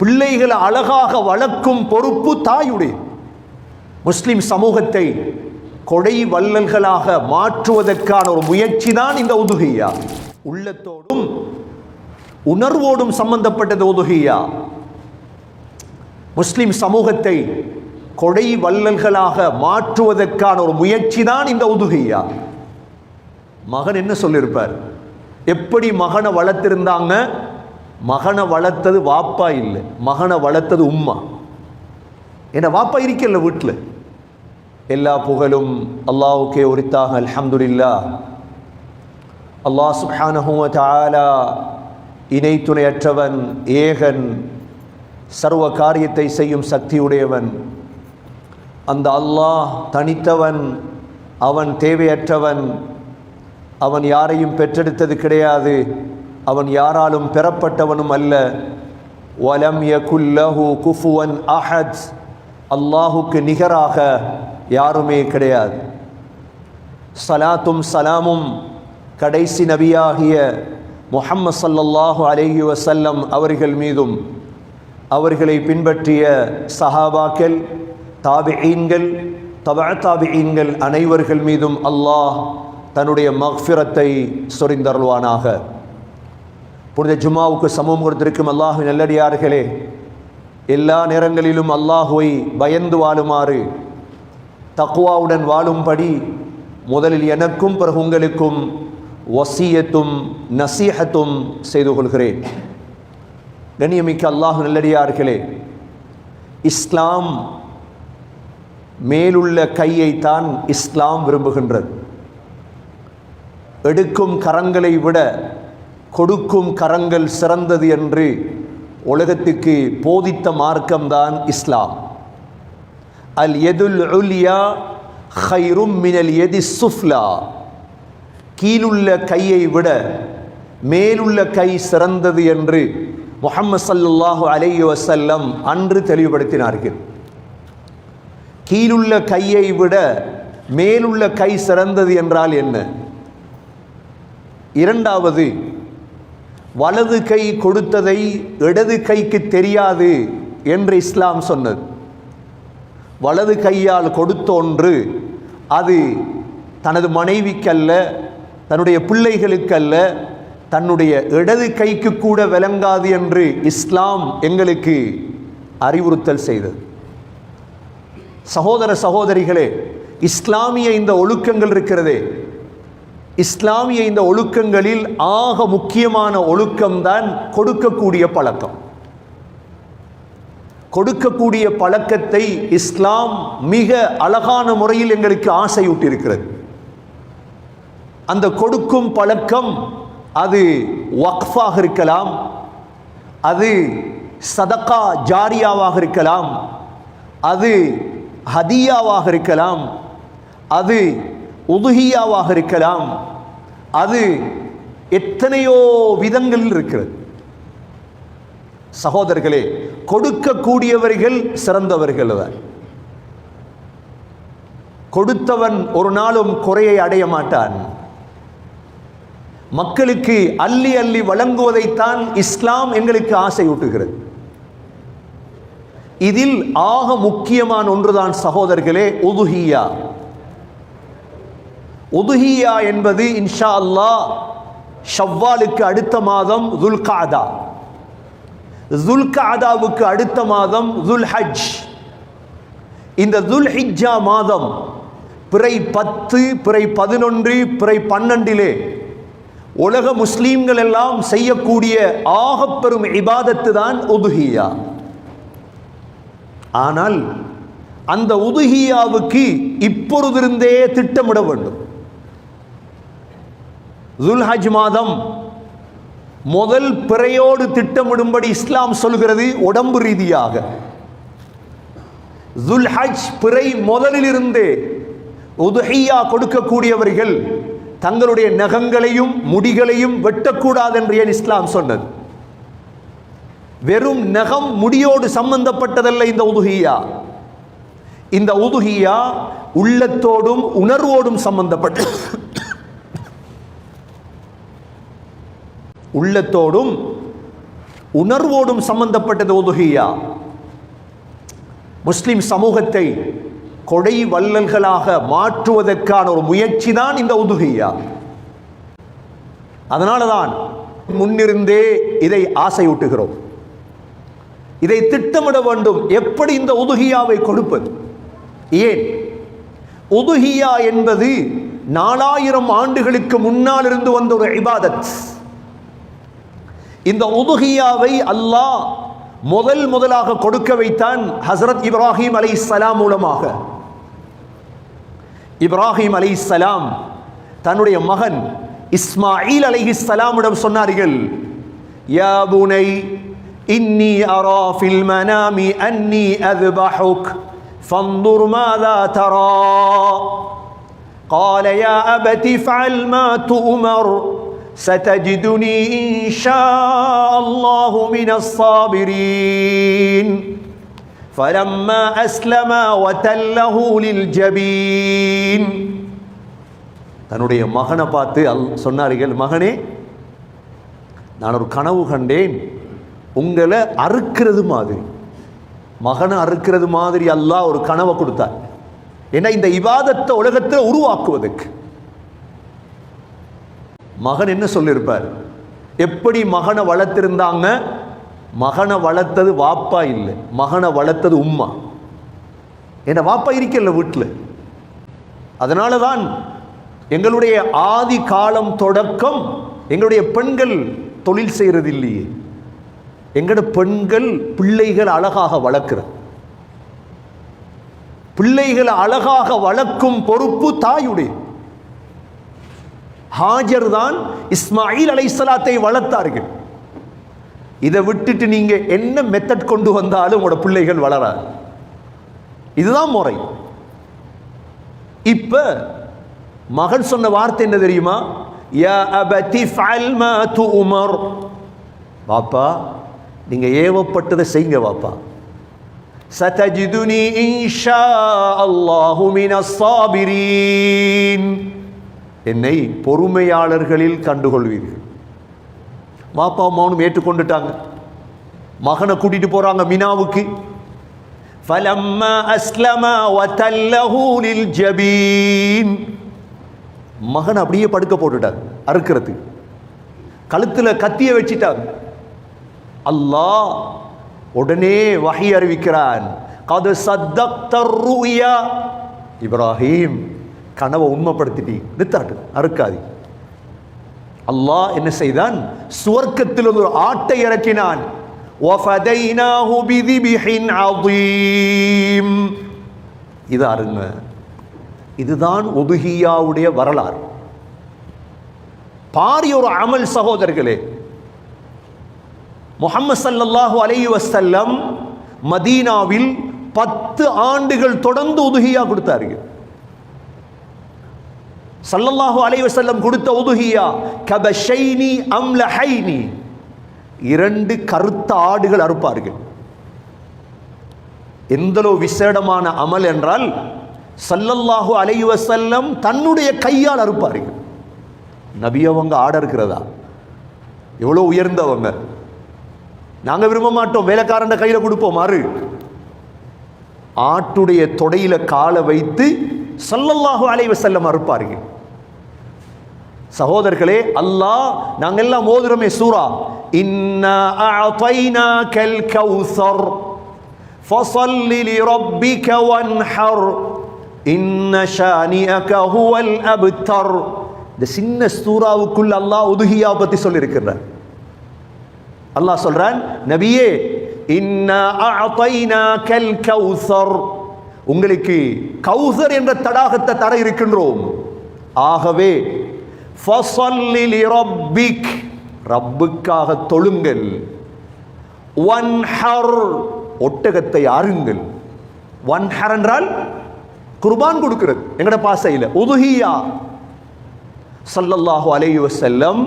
பிள்ளைகளை அழகாக வளர்க்கும் பொறுப்பு தாயுடைய. முஸ்லிம் சமூகத்தை கொடை வள்ளல்களாக மாற்றுவதற்கான ஒரு முயற்சி தான் இந்த உதுகையா உள்ளத்தோடும் உணர்வோடும் சம்பந்தப்பட்டது உதுகையா முஸ்லிம் சமூகத்தை கொடை வள்ளல்களாக மாற்றுவதற்கான ஒரு முயற்சி தான் இந்த உதுகையா மகன் என்ன சொல்லியிருப்பார்? எப்படி மகனை வளர்த்திருந்தாங்க? மகனை வளர்த்தது வாப்பா இல்லை. மகனை வளர்த்தது உம்மா. என்ன வாப்பா இருக்கல வீட்டில் எல்லா புகழும் அல்லாவுக்கே உரித்தாக அல்ஹம்துலில்லா. அல்லாஹ் சுப்ஹானஹு தாலா இணை துணையற்றவன் ஏகன் சர்வ காரியத்தை செய்யும் சக்தியுடையவன். அந்த அல்லாஹ் தனித்தவன் அவன் தேவையற்றவன் அவன் யாரையும் பெற்றெடுத்தது கிடையாது. அவன் யாராலும் பெறப்பட்டவனும் அல்ல. வலம் யகுல்லஹு குஃபுவன் அஹத். அல்லாஹுக்கு நிகராக யாருமே கிடையாது. சலாத்தும் சலாமும் கடைசி நபியாகிய முஹம்மது சல்லல்லாஹு அலேஹி வசல்லம் அவர்கள் மீதும் அவர்களை பின்பற்றிய சஹாபாக்கள் தாபிஈன்கள் தபா தாபிஈன்கள் அனைவர்கள் மீதும் அல்லாஹ் தன்னுடைய மஃபிரத்தை சொரிந்தருள்வானாக. புனித ஜுமாவுக்கு சமம் கொடுத்திருக்கும் அல்லாஹு நல்லடியார்களே எல்லா நேரங்களிலும் அல்லாஹுவை பயந்து வாழுமாறு தக்குவாவுடன் வாழும்படி முதலில் எனக்கும் பிறகு உங்களுக்கும் வசியத்தும் நசீஹத்தும் செய்து கொள்கிறேன். கண்ணியமிக்க அல்லாஹு நல்லடியார்களே இஸ்லாம் மேலுள்ள கையைத்தான் இஸ்லாம் விரும்புகின்றது. எடுக்கும் கரங்களை விட கொடுக்கும் கரங்கள் சிறந்தது என்று உலகத்துக்கு போதித்த மார்க்கம்தான் இஸ்லாம். அல் எதுல் உலியா ஹைரும் மினல் எதி சுஃப்லா. கீழுள்ள கையை விட மேலுள்ள கை சிறந்தது என்று முஹம்மது சல்லுல்லாஹு அலைய வசல்லம் அன்று தெளிவுபடுத்தினார்கள். கீழுள்ள கையை விட மேலுள்ள கை சிறந்தது என்றால் என்ன? இரண்டாவது வலது கை கொடுத்ததை இடது கைக்கு தெரியாது என்று இஸ்லாம் சொன்னது. வலது கையால் கொடுத்தோன்று அது தனது மனைவிக்கல்ல தன்னுடைய பிள்ளைகளுக்கல்ல தன்னுடைய இடது கைக்கு கூட விளங்காது என்று இஸ்லாம் எங்களுக்கு அறிவுறுத்தல் செய்தது. சகோதர சகோதரிகளே இஸ்லாமிய இந்த ஒழுக்கங்கள் இருக்கிறதே இஸ்லாமிய இந்த ஒழுக்கங்களில் ஆக முக்கியமான ஒழுக்கம்தான் கொடுக்கக்கூடிய பழக்கம். கொடுக்கக்கூடிய பழக்கத்தை இஸ்லாம் மிக அழகான முறையில் எங்களுக்கு ஆசையூட்டிருக்கிறது அந்த கொடுக்கும் பழக்கம் அது வக்ஃபாக இருக்கலாம் அது சதக்கா ஜாரியாவாக இருக்கலாம் அது ஹதியாவாக இருக்கலாம் அது உதுகியாவாக இருக்கலாம். அது எத்தனையோ விதங்களில் இருக்கிறது. சகோதரர்களே கொடுக்கக்கூடியவர்கள் சிறந்தவர்கள் அவர். கொடுத்தவன் ஒரு நாளும் குறையை அடைய மாட்டான். மக்களுக்கு அள்ளி அள்ளி வழங்குவதைத்தான் இஸ்லாம் எங்களுக்கு ஆசையூட்டுகிறது. இதில் ஆக முக்கியமான ஒன்றுதான் சகோதரர்களே உதுஹியா. உதுஹியா என்பது இன்ஷா அல்லாஹ் ஷவ்வாலுக்கு அடுத்த மாதம் துல்காதா. துல்காதாவுக்கு அடுத்த மாதம் துல் ஹஜ் இந்த துல் ஹிஜ்ஜா மாதம் பிறை பத்து பிறை பதினொன்று பிறை பன்னெண்டிலே உலக முஸ்லீம்கள் எல்லாம் செய்யக்கூடிய ஆகப்பெரும் இபாதத்து தான் உதுஹியா. ஆனால் அந்த உதுஹியாவுக்கு இப்பொழுதிருந்தே திட்டமிட வேண்டும். துல்ஹஜ் மாதம் முதல் பிறையோடு திட்டமிடும்படி இஸ்லாம் சொல்கிறது உடம்பு ரீதியாக. துல்ஹஜ் பிறை முதலிலிருந்தே உதுஹியா கொடுக்கக்கூடியவர்கள் தங்களுடைய நகங்களையும் முடிகளையும் வெட்டக்கூடாது என்று ஏன் இஸ்லாம் சொன்னது? வெறும் நகம் முடியோடு சம்பந்தப்பட்டதல்ல இந்த உதுகியா இந்த உதுகியா உள்ளத்தோடும் உணர்வோடும் சம்பந்தப்பட்டது. உள்ளத்தோடும் உணர்வோடும் சம்பந்தப்பட்டது ஒதுகியா முஸ்லிம் சமூகத்தை கொடை வள்ளல்களாக மாற்றுவதற்கான ஒரு முயற்சி தான் இந்த உதுகியா அதனால தான் முன்னிருந்தே இதை ஆசையூட்டுகிறோம். இதை திட்டமிட வேண்டும். எப்படி இந்த உதுகியாவை கொடுப்பது? ஏன்? உதுகியா என்பது நாலாயிரம் ஆண்டுகளுக்கு முன்னால் இருந்து வந்த ஒரு இபாதத். இந்த உதுகியாவை அல்லாஹ் முதல் முதலாக கொடுக்க வைத்தான் ஹசரத் இப்ராஹிம் அலைஹிஸ்ஸலாம் மூலமாக இப்ராஹிம் அலைஹிஸ்ஸலாம் தன்னுடைய மகன் இஸ்மாயில் அலை இஸ்லாமிடம் சொன்னார்கள் யா புனை இன்னி அரா ஃபில் மனாமி அன்னி அத்பஹுக் فانظر ماذا ترى قال يا أبت افعل ما تؤمر ستجدني إن شاء الله من الصابرين فلما أسلما وتله للجبين தன்னுடைய மகனை பார்த்து அல் சொன்னார்கள் மகனே நான் ஒரு கனவு கண்டேன் உங்களை அறுக்கிறது மாதிரி மகனை அறுக்கிறது மாதிரி அல்லாஹ் ஒரு கனவை கொடுத்தார் ஏன்னா இந்த இவாதத்தை உலகத்தில் உருவாக்குவதற்கு மகன் என்ன சொல்லியிருப்பார்? எப்படி மகனை வளர்த்திருந்தாங்க? மகனை வளர்த்தது வாப்பா இல்லை. மகனை வளர்த்தது உம்மா. என்ன வாப்பா இருக்கல வீட்டில் அதனால தான் எங்களுடைய ஆதி காலம் தொடக்கம் எங்களுடைய பெண்கள் தொழில் செய்கிறது இல்லையே எங்களோட பெண்கள் பிள்ளைகள் அழகாக வளர்க்கிறது பிள்ளைகளை அழகாக வளர்க்கும் பொறுப்பு தாயுடைய. ஹாஜர் தான் இஸ்மாயில் அலைசலாத்தை வளர்த்தார்கள். இதை விட்டுட்டு நீங்க என்ன மெத்தட் கொண்டு வந்தாலும் உங்களோட பிள்ளைகள் வளராது. இதுதான் முறை. இப்ப மகன் சொன்ன வார்த்தை என்ன தெரியுமா? யா அபதி ஃபஅல் மா துஉமர். பாப்பா நீங்க ஏவப்பட்டதை செய்யுங்க பாப்பா. சதஜிதுனி இன்ஷா அல்லாஹுமின சாபிரீன். என்னை பொறுமையாளர்களில் கண்டுகொள்வீர்கள் வாப்பா மௌனம் ஏற்றுக்கொண்டுட்டாங்க மகனை கூட்டிட்டு போறாங்க மினாவுக்கு فلما أسلم وتله للجبين மகன் அப்படியே படுக்க போட்டுட்டார் அறுக்கிறது கழுத்துல கத்திய வச்சிட்டார் அல்லாஹ் உடனே வகை அறிவிக்கிறான் கது சத்தக்தர் ருயா இப்ராஹிம் கனவை உண்மைப்படுத்திட்டீங்க நித்தாட்டு அறுக்காதி. அல்லாஹ் என்ன செய்தான்? சுவர்க்கத்தில் ஒரு ஆட்டை இறக்கினான். இது அருங்க இதுதான் ஒதுகியாவுடைய வரலாறு. பாரிய ஒரு அமல் சகோதரர்களே முகமது சல்லாஹூ அலி வசல்லம் மதீனாவில் பத்து ஆண்டுகள் தொடர்ந்து உதுகியா கொடுத்தார்கள். சல்லல்லாஹு அலைவசல்லம் கொடுத்த உதுகியா கபஷைனி அம்லஹைனி. இரண்டு கருத்த ஆடுகள் அறுப்பார்கள். எந்தளவு விசேடமான அமல் என்றால் சல்லல்லாஹு அலைவசல்லம் தன்னுடைய கையால் அறுப்பார்கள். நபி அவங்க ஆட இருக்கிறதா? எவ்வளோ உயர்ந்தவங்க? நாங்கள் விரும்ப மாட்டோம் வேலைக்காரன் கையில் கொடுப்போம் மாறு. ஆட்டுடைய தொடையில காலை வைத்து சல்லல்லாஹு அலைவசல்லம் அறுப்பார்கள். சகோதரர்களே அல்லாஹ் நாங்க எல்லாம் ஓதுறோமே சூரா. இன்னா அஅதைனாக்கல் கௌசர் ஃபஸல்லி லிரப்பிக வன்ஹர் இன்ன ஷானிஅக ஹுவல் அப்தர். இந்த சின்ன சூறாவுக்குள்ள அல்லாஹ் உதுகியா பத்தி சொல்லியிருக்கிறார். அல்லாஹ் சொல்றான் நபியே இன்ன இன்னா அஅதைனாக்கல் கௌசர் உங்களுக்கு கௌசர் என்ற தடாகத்தை தர இருக்கின்றோம். ஆகவே ஃபஸல்லி லிரப்பிக் ரப்புக்காக தொழுங்கள். ஒன் ஹர் ஒட்டகத்தை அருங்கள். ஒன் ஹர் என்றால் குர்பான் கொடுக்கிறது. எங்கட பாசையில். உதுஹியா. சல்லல்லாஹு அலைஹி செல்லம்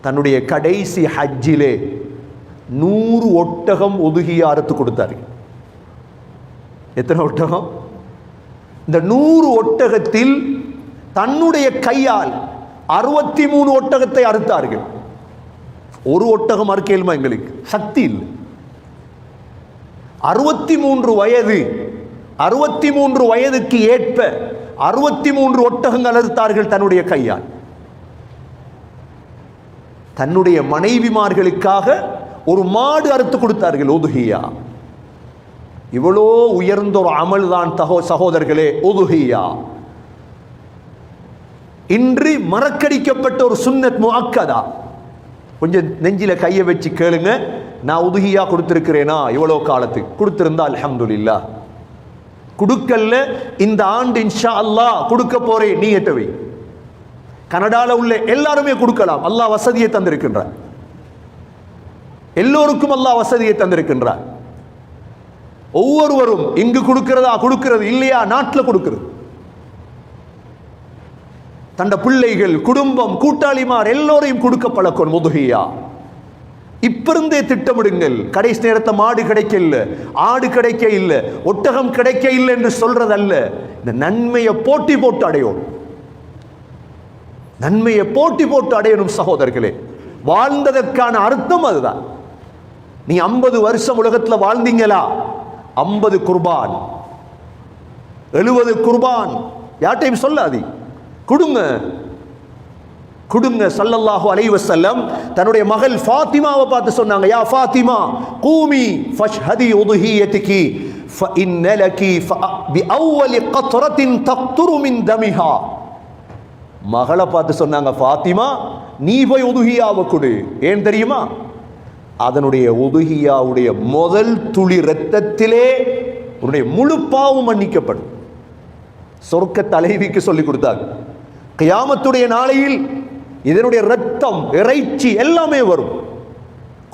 தன்னுடைய கடைசி ஹஜ்ஜிலே நூறு ஒட்டகம் ஒதுகியாரத்து கொடுத்தாரு. எத்தனை ஒட்டகம்? இந்த நூறு ஒட்டகத்தில் தன்னுடைய கையால் அறுபத்தி மூணு ஒட்டகத்தை அறுத்தார்கள். ஒரு ஒட்டகம் அறுக்கேலுமா எங்களுக்கு? சக்தி இல்லை. அறுபத்தி மூன்று வயது அறுபத்தி மூன்று வயதுக்கு ஏற்ப அறுபத்தி மூன்று ஒட்டகங்கள் அறுத்தார்கள் தன்னுடைய கையால். தன்னுடைய மனைவிமார்களுக்காக ஒரு மாடு அறுத்து கொடுத்தார்கள் ஒதுகியா இவ்வளோ உயர்ந்த ஒரு அமல் தான் தகோ சகோதரர்களே ஒதுகியா இன்று மறக்கடிக்கப்பட்ட ஒரு சுன்னத் முஅக்கதா. கொஞ்சம் நெஞ்சில கையை வச்சு கேளுங்க. நான் உதுகியா கொடுத்திருக்கிறேனா? இவ்வளோ காலத்துக்கு. கொடுத்திருந்தா அலமதுல்லா கொடுக்கல்ல இந்த ஆண்டு இன்ஷா அல்லாஹ் கொடுக்க போறேன். நீ எட்டவை கனடால உள்ள எல்லாருமே கொடுக்கலாம். அல்லாஹ் வசதியை தந்திருக்கின்றார். எல்லோருக்கும் அல்லாஹ் வசதியை தந்திருக்கின்றார். ஒவ்வொருவரும் இங்கு கொடுக்கிறதா கொடுக்கிறது இல்லையா? நாட்டில் கொடுக்கிறது. தண்ட பிள்ளைகள் குடும்பம் கூட்டாளிமார் எல்லோரையும் கொடுக்க பழக்கம் முதுகியா? இப்பிருந்தே திட்டமிடுங்கள். கடைசி நேரத்தை மாடு கிடைக்க இல்லை ஆடு கிடைக்க இல்லை ஒட்டகம் கிடைக்க இல்லை என்று சொல்றதல்ல. இந்த நன்மையை போட்டி போட்டு அடையும் நன்மையை போட்டி போட்டு அடையணும் சகோதரர்களே. வாழ்ந்ததற்கான அர்த்தம் அதுதான். நீ ஐம்பது வருஷம் உலகத்தில் வாழ்ந்தீங்களா? ஐம்பது குர்பான். எழுபது குர்பான். யார்ட்டையும் சொல்லாதி. கொடுங்க கொடுங்க சல்லல்லாஹு அலைஹி வஸல்லம் தன்னுடைய மகள் ஃபாத்திமாவை பார்த்து சொன்னாங்க யா ஃபாத்திமா கூமி ஃபஷ்ஹதி உதுஹியதிகி فإن لك بأول قطرة تقطر من دمها மகளை பார்த்து சொன்னாங்க ஃபாத்திமா நீ போய் உதுகியாவை கொடு ஏன் தெரியுமா அதனுடைய உதுகியாவுடைய முதல் துளி இரத்தத்திலே உன்னுடைய முழு பாவம் மன்னிக்கப்படும் சொர்க்க தலைவிக்கு சொல்லி கொடுத்தாங்க கியாமத்துடைய நாளையில் இதனுடைய ரத்தம் இறைச்சி எல்லாமே வரும்.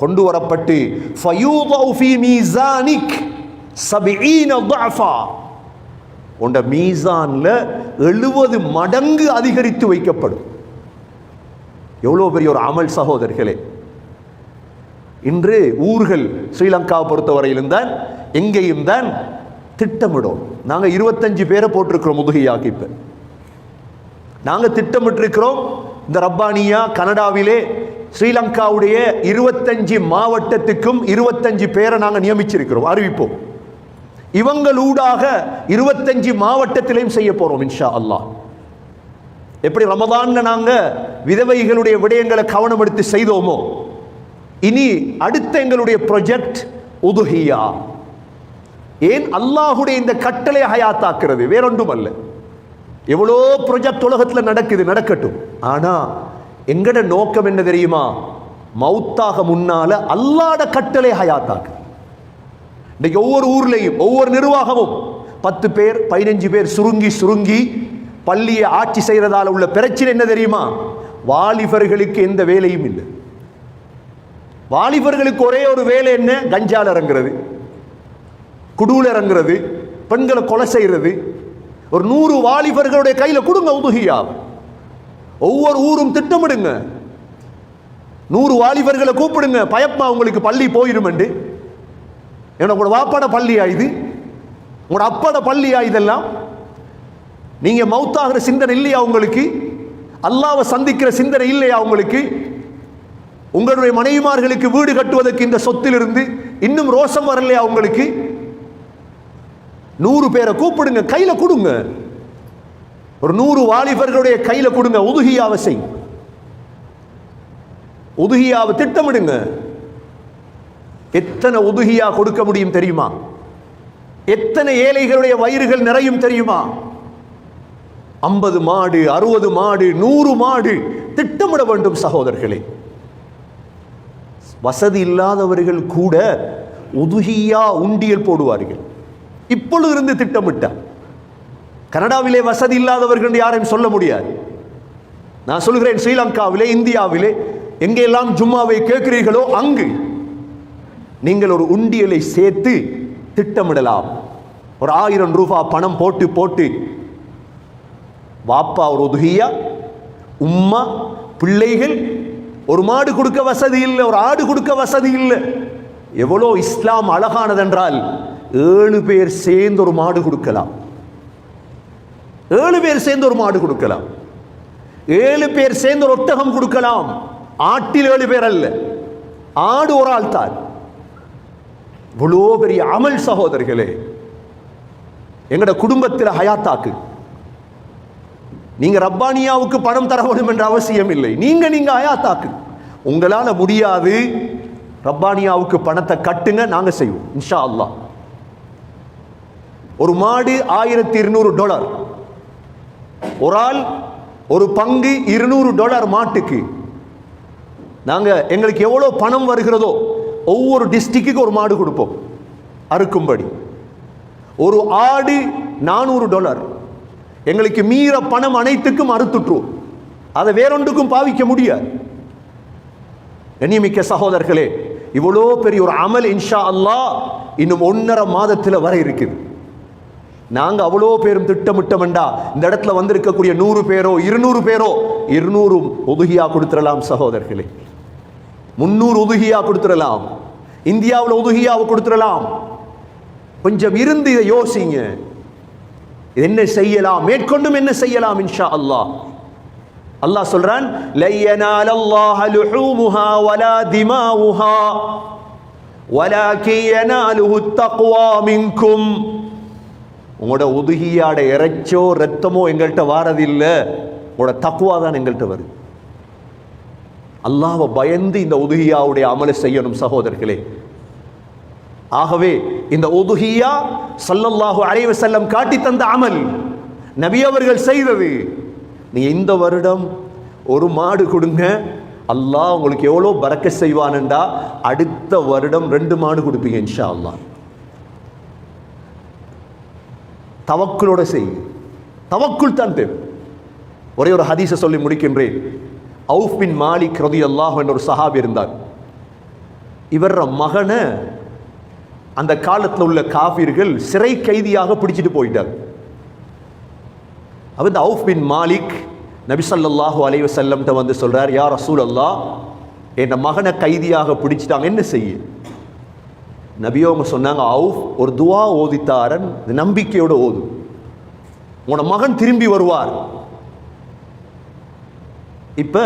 கொண்டு வரப்பட்டு உண்ட மீசான்ல எழுபது மடங்கு அதிகரித்து வைக்கப்படும். எவ்வளோ பெரிய ஒரு அமல் சகோதரர்களே. இன்று ஊர்கள் ஸ்ரீலங்காவை பொறுத்தவரையிலும் தான் எங்கேயும் தான் திட்டமிடும். நாங்கள் இருபத்தஞ்சு பேரை போட்டிருக்கிறோம் முதுகையாக்கிப்பேன் நாங்கள் திட்டமிட்டிருக்கிறோம் இந்த ரப்பானியா கனடாவிலே ஸ்ரீலங்காவுடைய இருபத்தஞ்சு மாவட்டத்துக்கும் இருபத்தஞ்சு பேரை நாங்கள் நியமிச்சிருக்கிறோம். அறிவிப்போம். இவங்களூடாக இருபத்தஞ்சு மாவட்டத்திலையும் செய்ய போகிறோம் இன்ஷா அல்லாஹ். எப்படி ரமதான்ல நாங்கள் விதவைகளுடைய விடயங்களை கவனம் எடுத்து செய்தோமோ இனி அடுத்த எங்களுடைய ப்ரொஜெக்ட் உதுஹியா. ஏன் அல்லாஹுடைய இந்த கட்டளை ஹயாத்தாக்குறது? வேறொன்றும் அல்ல எவ்வளோ ப்ரொஜெக்ட் உலகத்தில் நடக்குது நடக்கட்டும். ஆனால் எங்கட நோக்கம் என்ன தெரியுமா? மவுத்தாக முன்னால அல்லாட கட்டளை ஹயாத்தாக்கு இன்னைக்கு ஒவ்வொரு ஊர்லேயும் ஒவ்வொரு நிர்வாகமும் பத்து பேர் பதினஞ்சு பேர் சுருங்கி சுருங்கி பள்ளியை ஆட்சி செய்கிறதால உள்ள பிரச்சனை என்ன தெரியுமா? வாலிபர்களுக்கு எந்த வேலையும் இல்லை. வாலிபர்களுக்கு ஒரே ஒரு வேலை என்ன? கஞ்சால் இறங்குறது. குடூல இறங்குறது. பெண்களை கொலை செய்கிறது ஒரு நூறு வாலிபர்களுடைய கையில் கொடுங்க உதுகியா ஒவ்வொரு ஊரும் திட்டமிடுங்க. நூறு வாலிபர்களை கூப்பிடுங்க. பயப்பா உங்களுக்கு பள்ளி போயிடும் என்று ஏன்னா உங்களோட வாப்பாட பள்ளியா இது உங்களோட அப்பாட பள்ளியா இதெல்லாம் நீங்க மௌத்தாகிற சிந்தனை இல்லையா உங்களுக்கு? அல்லாவை சந்திக்கிற சிந்தனை இல்லையா உங்களுக்கு? உங்களுடைய மனைவிமார்களுக்கு வீடு கட்டுவதற்கு இந்த சொத்திலிருந்து இன்னும் ரோஷம் வரலையா உங்களுக்கு? நூறு பேரை கூப்பிடுங்க கையில் கொடுங்க. ஒரு நூறு வாலிபர்களுடைய கையில் கொடுங்க உதுகியாவை செய். உதுகியாவை திட்டமிடுங்க. எத்தனை உதுகியா கொடுக்க முடியும் தெரியுமா? எத்தனை ஏழைகளுடைய வயிறுகள் நிறையும் தெரியுமா? ஐம்பது மாடு அறுபது மாடு நூறு மாடு திட்டமிட வேண்டும் சகோதரர்களே. வசதி இல்லாதவர்கள் கூட உதுகியா உண்டியல் போடுவார்கள். இப்பொழுது இருந்து திட்டமிட்டார். கனடாவிலே வசதி இல்லாதவர்கள் யாரையும் சொல்ல முடியாது. நான் சொல்கிறேன் ஸ்ரீலங்காவிலே இந்தியாவிலே எங்கெல்லாம் ஜும்மாவை கேட்கிறீர்களோ அங்கு நீங்கள் ஒரு உண்டியலை சேர்த்து திட்டமிடலாம். ஒரு ஆயிரம் ரூபாய் பணம் போட்டு போட்டு வாப்பா ஒரு உதுகியா உம்மா பிள்ளைகள் ஒரு மாடு கொடுக்க வசதி இல்லை ஒரு ஆடு கொடுக்க வசதி இல்லை. எவ்வளோ இஸ்லாம் அழகானதென்றால் ஏழு பேர் சேர்ந்து ஒரு மாடு கொடுக்கலாம். ஏழு பேர் சேர்ந்து ஒரு மாடு கொடுக்கலாம். ஏழு பேர் சேர்ந்து ஒரு ஒட்டகம் கொடுக்கலாம். ஆட்டில் ஏழு பேர் அல்ல. ஆடு ஒரு ஆள் தான். இவ்வளோ பெரிய அமல் சகோதரர்களே எங்கட குடும்பத்தில் ஹயாத்தாக்கு. நீங்க ரப்பானியாவுக்கு பணம் தர வேண்டும் என்ற அவசியம் இல்லை நீங்க நீங்க ஹயாத்தாக்கு. உங்களால முடியாது. ரப்பானியாவுக்கு பணத்தை கட்டுங்க நாங்க செய்வோம். இன்ஷா அல்லாஹ். ஒரு மாடு ஆயிரத்தி இருநூறு டாலர் ஒரு ஆள் ஒரு பங்கு இருநூறு டாலர் மாட்டுக்கு. நாங்கள் எங்களுக்கு எவ்வளோ பணம் வருகிறதோ ஒவ்வொரு டிஸ்ட்ரிக்ட்டுக்கு ஒரு மாடு கொடுப்போம். அறுக்கும்படி. ஒரு ஆடு நானூறு டாலர் எங்களுக்கு மீற பணம் அனைத்துக்கும் அறுத்துட்டுருவோம். அதை வேறொன்றுக்கும் பாவிக்க முடியாது. கண்ணியமிக்க சகோதரர்களே இவ்வளோ பெரிய ஒரு அமல் இன்ஷா அல்லாஹ் இன்னும் ஒன்றரை மாதத்தில் வர இருக்குது. நாங்கள் அவ்வளோ பேரும் திட்டமிட்டமெண்டா இந்த இடத்துல வந்திருக்கக்கூடிய நூறு பேரோ இருநூறு பேரோ இருநூறும் உதுகியா கொடுத்துடலாம் சகோதரர்களே. முன்னூறு ஒதுகியா கொடுத்துடலாம் இந்தியாவில் உதுகியாவை கொடுத்துடலாம் கொஞ்சம் இருந்து இதை யோசிங்க. என்ன செய்யலாம்? மேற்கொண்டும் என்ன செய்யலாம் இன்ஷா அல்லாஹ்? அல்லாஹ் சொல்றான் லையனால அல்லாஹ லுஹூமுஹா வலா திமாவுஹா. வலாக்கி யனாலுஹு தக்வா மின்கும். உங்களோட ஒதுகியாட இறைச்சோ ரத்தமோ எங்கள்கிட்ட வாரதில்லை. உங்களோட தக்குவா தான் எங்கள்கிட்ட வருது. அல்லாவை பயந்து இந்த உதுகியாவுடைய அமலை செய்யணும் சகோதரர்களே. ஆகவே இந்த உதுகியா சல்லல்லாஹு அலைஹி செல்லம் காட்டி தந்த அமல் நபி அவர்கள் செய்தது. நீ இந்த வருடம் ஒரு மாடு கொடுங்க அல்லாஹ் உங்களுக்கு எவ்வளோ பறக்க செய்வானுண்டா அடுத்த வருடம் ரெண்டு மாடு கொடுப்பீங்க இன்ஷா அல்லாஹ். தவக்குளோட செய். தவக்குள் தான் தேவை. ஒரே ஒரு ஹதீஸை சொல்லி முடிக்கின்றேன். அவுஃப் பின் மாலிக் ரதி அல்லாஹ் என்ற ஒரு சஹாபி இருந்தார். இவர் மகனை அந்த காலத்தில் உள்ள காஃபிர்கள் சிறை கைதியாக பிடிச்சிட்டு போயிட்டார் அவர் இந்த அவுஃப் பின் மாலிக் நபி ஸல்லல்லாஹு அலைஹி செல்லம்கிட்ட வந்து சொல்கிறார் யார் அசூல் அல்லா என் மகனை கைதியாக பிடிச்சிட்டாங்க என்ன செய்ய? நபியோங்க சொன்னாங்க அவுஃப் ஒரு துவா ஓதித்தாரன் இது நம்பிக்கையோட ஓது. உன மகன் திரும்பி வருவார். இப்ப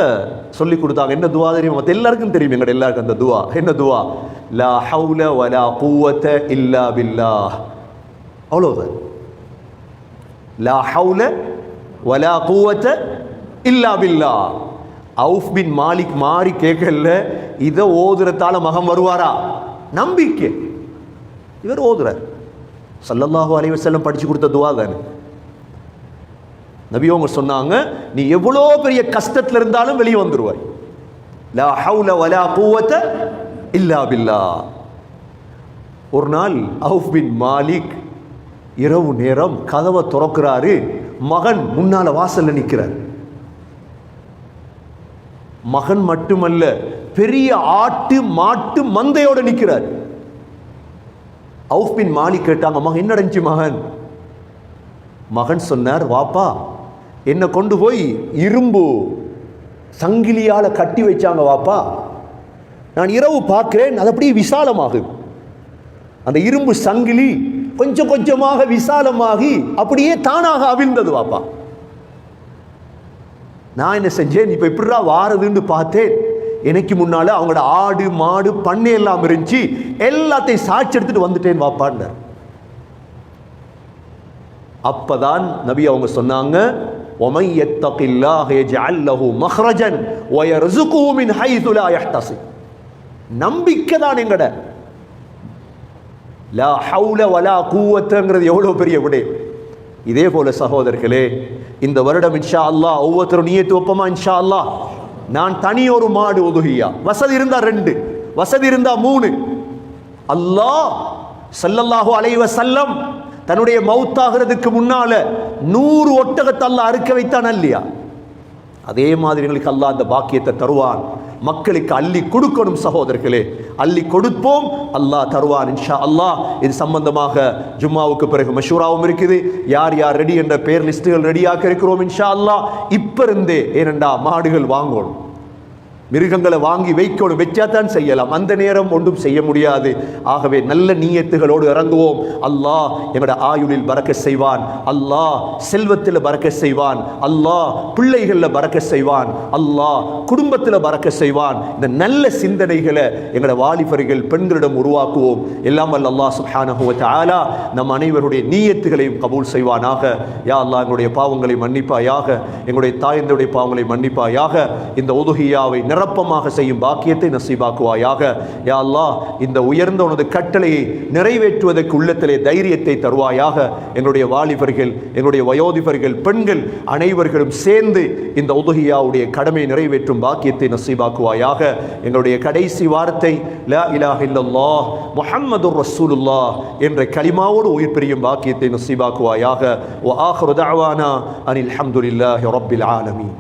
சொல்லி கொடுத்தாங்க என்ன துவா தெரியும்? மற்ற எல்லாருக்கும் தெரியும் எங்கட எல்லாருக்கும் அந்த துவா. என்ன துவா? லா ஹவுல வலா பூவத்த இல்லா பில்லா அவ்வளவுதான். லா ஹவுல வலா பூவத்த இல்லா பில்லா அவுஃப் பின் மாலிக் மாறி கேட்கல இதை ஓதுறத்தால மகன் வருவாரா? நம்பிக்கை. இவர் ஓதுறார். சல்லல்லாஹு அலைவர் செல்லம் படிச்சு கொடுத்த துவா தானே. நபி அவங்க சொன்னாங்க நீ எவ்வளோ பெரிய கஷ்டத்தில் இருந்தாலும் வெளியே வந்துடுவாய் லா ஹவுல வலா குவத்த இல்லா பில்லா. ஒரு நாள் அவுஃப் பின் மாலிக் இரவு நேரம் கதவை திறக்கிறாரு. மகன் முன்னால் வாசலில் நிற்கிறார் மகன் மட்டுமல்ல பெரிய ஆட்டு மாட்டு மந்தையோடு நிற்கிறார். அவுஃபின் மாலி கேட்டாங்க மகன் என்ன நடந்துச்சு மகன்? மகன் சொன்னார் வாப்பா என்னை கொண்டு போய் இரும்பு சங்கிலியால் கட்டி வச்சாங்க வாப்பா. நான் இரவு பார்க்கிறேன் அது அப்படியே விசாலமாகும் அந்த இரும்பு சங்கிலி கொஞ்சம் கொஞ்சமாக விசாலமாகி அப்படியே தானாக அவிழ்ந்தது வாப்பா. நான் என்ன செஞ்சேன்? இப்போ எப்படிடா வாரதுன்னு பார்த்தேன். எனக்கு முன்னால் அவங்களோட ஆடு மாடு பண்ணை எல்லாம் இருந்துச்சு. எல்லாத்தையும் சாட்சி எடுத்துட்டு வந்துட்டேன் வாப்பான்னார் அப்பதான் நபி அவங்க சொன்னாங்க ஒமை எத்தகில்லா ஹேஜ் அல்லஹு மஹ்ரஜன் ஒய ரிசுகுமின் ஹைதுலா யஹ்தசி நம்பிக்கை தான் எங்கட. லா ஹவுல வலா கூவத்துங்கிறது எவ்வளோ பெரிய விடை. இதே போல சகோதரர்களே இந்த வருடம் இன்ஷா அல்லா ஒவ்வொருத்தரும் நீயத்து ஒப்பமா இன்ஷா அல்லா நான் தனி ஒரு மாடு ஒதுகியா? வசதி இருந்தா ரெண்டு வசதி இருந்தா மூணு. அல்லாஹ் ஸல்லல்லாஹு அலைவ சல்லம் தன்னுடைய மவுத்தாகிறதுக்கு முன்னால நூறு ஒட்டகத்தை அறுக்க வைத்தான் இல்லையா அதே மாதிரி எங்களுக்கு அல்லாஹ் அந்த பாக்கியத்தை தருவான். மக்களுக்கு அள்ளி கொடுக்கணும் சகோதரர்களே. அள்ளி கொடுப்போம். அல்லாஹ் தருவான் இன்ஷா அல்லாஹ். இது சம்பந்தமாக ஜும்மாவுக்கு பிறகு மஷூராவும் இருக்குது. யார் யார் ரெடி என்ற பேர் லிஸ்ட்டுகள் ரெடியாக்க இருக்கிறோம் இன்ஷா அல்லாஹ். இப்ப இருந்தே ஏனண்டா மாடுகள் வாங்கணும். மிருகங்களை வாங்கி வைக்கணும் வச்சாதான் செய்யலாம். அந்த நேரம் ஒன்றும் செய்ய முடியாது. ஆகவே நல்ல நீயத்துகளோடு இறங்குவோம். அல்லாஹ் எங்களோட ஆயுளில் பறக்க செய்வான். அல்லாஹ் செல்வத்தில் பறக்க செய்வான். அல்லாஹ் பிள்ளைகளில் பறக்க செய்வான். அல்லாஹ் குடும்பத்தில் பறக்க செய்வான். இந்த நல்ல சிந்தனைகளை எங்களோட வாலிபர்கள் பெண்களிடம் உருவாக்குவோம். எல்லாம் அல்ல அல்லாஹ் சுப்ஹானஹு ஆலா நம் அனைவருடைய நீயத்துகளையும் கபூல் செய்வானாக. யா அல்லாஹ் எங்களுடைய பாவங்களை மன்னிப்பாயாக. எங்களுடைய தாயந்தருடைய பாவங்களை மன்னிப்பாயாக. இந்த உதுகியாவை நிரப்பமாக செய்யும் பாக்கியத்தை நசீபாக்குவாயாக. யா அல்லா இந்த உயர்ந்த உனது கட்டளையை நிறைவேற்றுவதற்கு உள்ளத்திலே தைரியத்தை தருவாயாக. எங்களுடைய வாலிபர்கள் எங்களுடைய வயோதிபர்கள் பெண்கள் அனைவர்களும் சேர்ந்து இந்த உதுகியாவுடைய கடமை நிறைவேற்றும் பாக்கியத்தை நசீபாக்குவாயாக. எங்களுடைய கடைசி வார்த்தை ல இலாஹ இல்லல்லாஹ் முஹம்மதுர் என்ற கலிமாவோடு உயிர் பிரியும் பாக்கியத்தை நசீபாக்குவாயாக. வ ஆஹிரு அனில் ஹம்துலில்லாஹி ரப்பில் ஆலமீன்.